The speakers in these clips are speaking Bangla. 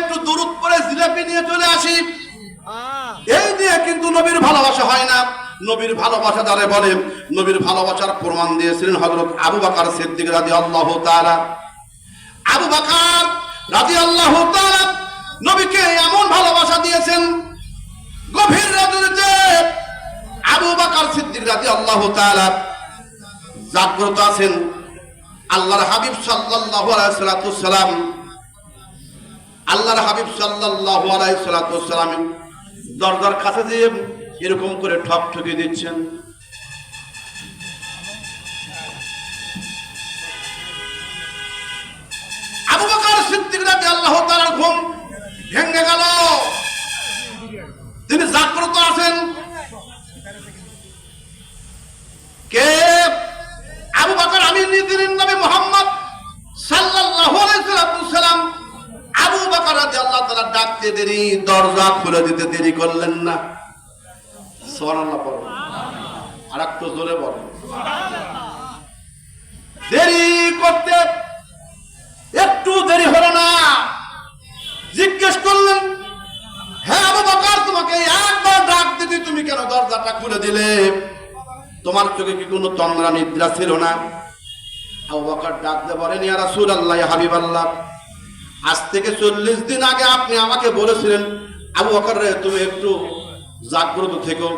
একটু দূরত পরে জিলাপি নিয়ে চলে আসি। এই দিয়ে কিন্তু নবীর ভালোবাসা হয় না। নবীর ভালোবাসা যারা বলেন নবীর ভালোবাসার প্রমাণ দিয়েছিলেন হযরত আবু বকর সিদ্দিক রাদিয়াল্লাহু তাআলা। আবু বকর রাদিয়াল্লাহু তাআলা নবীকে এমন ভালোবাসা দিয়েছেন গভীর রাত্রিতে আবু বকর সিদ্দিক রাদিয়াল্লাহু তাআলা জাগ্রত আছেন আল্লাহর হাবিব সাল্লাল্লাহু আলাইহি সাল্লাম আল্লাহর হাবিব সাল্লাহ দরজার কাছে দিয়ে এরকম করে ঠক ঠকিয়ে দিচ্ছেন। তাআলার ঘুম ভেঙে গেল। তিনি জাগ্রত আছেন কে আবু বকর আমি নিজের নবী মোহাম্মদ সাল্লাল্লাহু আলাইহি সাল্লাম আবু বকর রাদিয়াল্লাহু তাআলা ডাকতে দেরি, দরজা খুলে দিতে দেরি করলেন না। আর একটু জোরে বলেন দেরি করতে একটু দেরি হলো না। জিজ্ঞেস করলেন হ্যাঁ তোমাকে একবার ডাক তুমি কেন দরজাটা খুলে দিলে? তোমার চোখে কি কোনো তন্দ্রা নিদ্রা ছিল না? আবু বকর ডাক দিয়ে বলেন, ইয়া রাসূলুল্লাহ হাবিবাল্লাহ আজ থেকে চল্লিশ দিন আগে আপনি আমাকে বলেছিলেন, আবু বকর তুমি একটু জাগ্রত থেকো।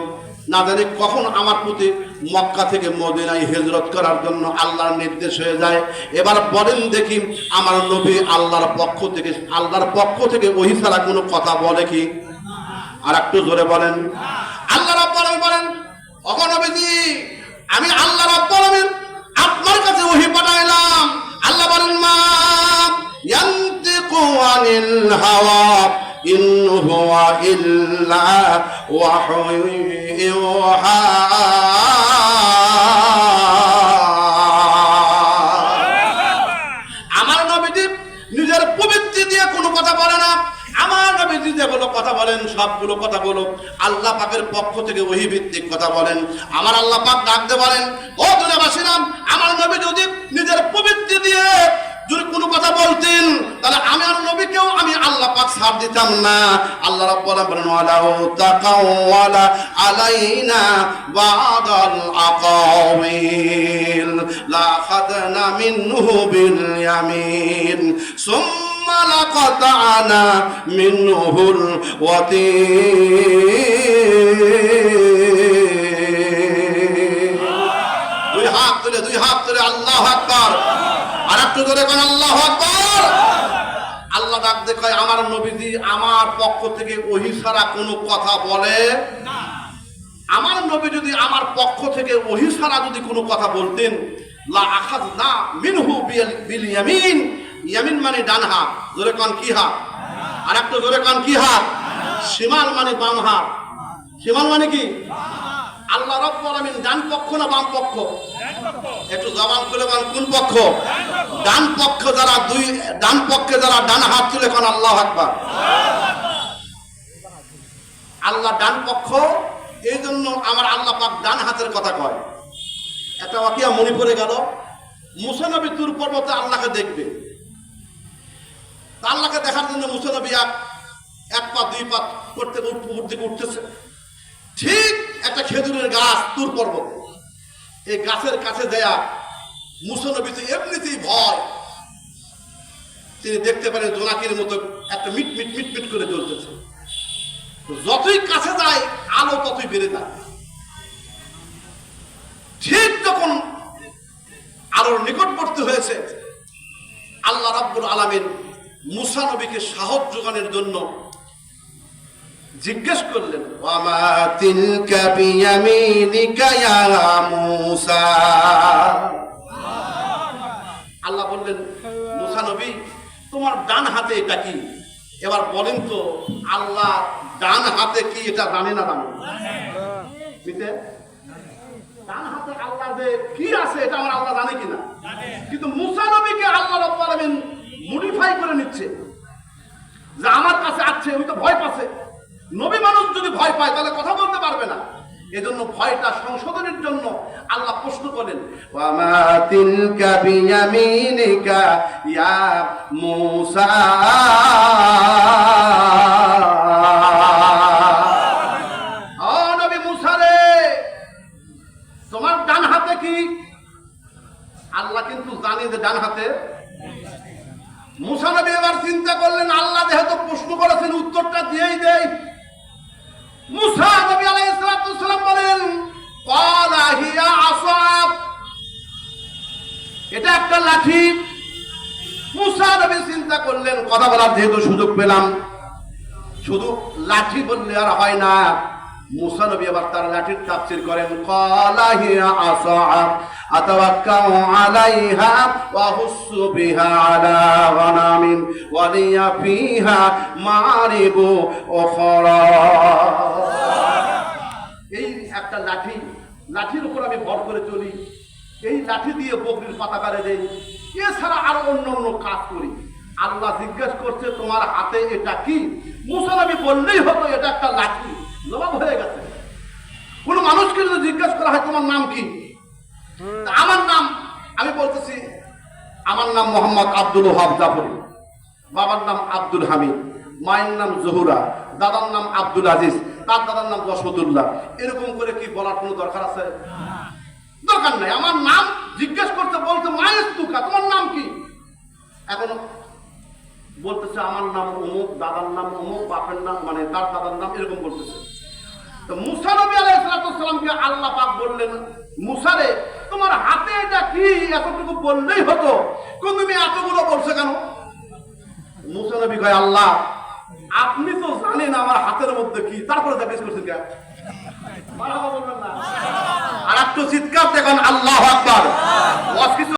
না জানি কখন আমার প্রতি মক্কা থেকে মদিনায় হিজরত করার জন্য আল্লাহর নির্দেশ হয়ে যায়। এবার বলেন দেখি, আমার নবী আল্লাহর পক্ষ থেকে, আল্লাহর পক্ষ থেকে ওহি ছাড়া কোনো কথা বলে কি? আর একটু জোরে বলেন, আল্লাহ রাব্বুল বলেন অগণবিজি আমি আল্লাহ রাব্বুল আলামিন হাওয়া ইন হুয়া ইল্লা ওয়াহয়ু ইউহা আমার নবীজি নিজের পবিত্র দিয়ে কোনো কথা বলে না। আমার নবীজি যেগুলো কথা বলেন, সবগুলো কথা বলো আল্লাহ পাকের পক্ষ থেকে ভিত্তিক কথা বলেন। আমার আল্লাহ পাক ডাকতে বলেন, ও দুনিয়াবাসীরাম আমার নবী যদি নিজের পবিত্র দিয়ে যদি কোনো কথা বলতেন, তাহলে আমি আর নবীকেও আমি আল্লাহ পাক ছাড় দিতাম না। আল্লাহ রাব্বুল আলামিন ওয়ালাউ তাকাওয়ালা আলাইনা বাদাল আকাওয়িল লা খাদনা মিনহু বিল ইয়ামিন, সুম্মা লাকাতানা মিনহুল ওয়াতিন। দুই হাত তুলে, দুই হাত তুলে, আল্লাহ আকবার। একটু কোন আল্লাহ আল্লাহ ডাক দেখায় আমার নবীজি আমার পক্ষ থেকে ওহি ছাড়া কোনো কথা বলে আমার নবী যদি আমার পক্ষ থেকে ওহি ছাড়া যদি কোনো কথা বলতেন, লা আখাজ না মিনহু বিল- বিল ইয়ামিন। ইয়ামিন মানে ডান হাত, জোরে কান কি হাত? আর একটু জোরে কান কি হাত? শিমাল মানে বাম হাত। শিমাল মানে কি? আল্লাহ রাব্বুল আলামিন ডান পক্ষ না বাম পক্ষ? একটু জবান খুলে বলেন, কোন পক্ষ? ডান পক্ষ যারা দুই ডান পক্ষে যারা ডান হাত তুলে কোন আল্লাহ আকবার। আল্লাহ ডান পক্ষ এই জন্য আমার আল্লাহ পাক ডান হাতের কথা কয়। একটা ওয়াকিয়া মনে পড়ে গেল মুসানবী তুর পর্বতে আল্লাহকে দেখবে। আল্লাহকে দেখার জন্য মুসানবী এক এক পা, দুই পা করতে উঠতে উঠতেছে। ঠিক একটা খেজুরের গাছ তুর পর্বত। এই গাছের কাছে দেয়া মুসানবী তো এমনিতেই ভয়। তিনি দেখতে পারেন জোনাকির মতো একটা মিট মিট মিট মিট করে জ্বলতেছে। যতই কাছে যায়, আলো ততই বেড়ে যায়। ঠিক যখন আলোর নিকটবর্তী হয়েছে আল্লাহ রাব্বুল আলামিন মুসা নবীকে সাহস যোগানোর জন্য জিজ্ঞেস করলেন ওয়ামা তিলকা বিয়ামিনিকা ইয়া মূসা আল্লাহ বললেন মুসা নবী তোমার ডান হাতে এটা কি? এবার বলেন তো, আল্লাহ ডান হাতে কি এটা জানে না জানে? বুঝতে হাতে আল্লাহ আছে এটা আমার আল্লাহ জানে কিনা? কিন্তু মডিফাই করে নিচ্ছে। যে আমার কাছে আছে, ওই তো ভয় পাচ্ছে। নবী মানুষ যদি ভয় পায়, তাহলে কথা বলতে পারবে না। এজন্য ভয়টা সংশোধনের জন্য আল্লাহ প্রশ্ন করেন ইয়া মুসা? তোমার ডান হাতে কি? আল্লাহ কিন্তু জানি যে ডান হাতে। মুসা নবী এবার চিন্তা করলেন আল্লাহ যেহেতু প্রশ্ন করেছেন উত্তরটা দিয়েই দেয় এটা একটা লাঠি। মুসা চিন্তা করলেন, কথা বলার যেহেতু সুযোগ পেলাম, শুধু লাঠি বললে আর হয় না। মুসা আবার তার লাঠির তাফসীর করেন, ক্বালা হিয়া আসাব। ওয়া হুসসু বিহা আলা গনামিন ওয়া লিয়া ফিহা মারিবু উখরা এই একটা লাঠি, লাঠির উপর আমি ভর করে চলি। এই লাঠি দিয়ে বকরির পাতা কারে দেই এছাড়া আরও অন্য অন্য কাজ করি। আল্লাহ জিজ্ঞেস করছে, তোমার হাতে এটা কি? মুসালামি বললেই হতো, এটা একটা লাঠি। জবাব হয়ে গেছে। কোন মানুষকে যদি জিজ্ঞেস করা হয়, তোমার নাম কি? আমার নাম, আমি বলতেছি, আমার নাম মোহাম্মদ আব্দুল ওহাব জাফরি, বাবার নাম আব্দুল হামিদ, মায়ের নাম জহুরা, দাদার নাম আব্দুল আজিজ, তার দাদার নাম যশোদুল্লাহ এরকম করে কি বলার কোনো দরকার আছে? দরকার নাই। আমার নাম জিজ্ঞেস করতে বলতে মায়ের তুকা তোমার নাম কি? এখন বলতেছে, আমার নাম অমুক, দাদার নাম অমুক, বাপের নাম মানে তার দাদার নাম এরকম বলতেছে। তো মুসা নবী আলাইসালামকে আল্লাহ পাক বললেন, মুসারে তোমার হাতে এটা কি এতটুকু বললেই হতো? কিন্তু তুমি এতগুলো বলছো কেন? মুসা নবী কয় আল্লাহ আপনি তো জানেন আমার হাতের মধ্যে কি। তারপরে জিজ্ঞেস করছেন কেন। আর একটু চিৎকার দেখুন আল্লাহ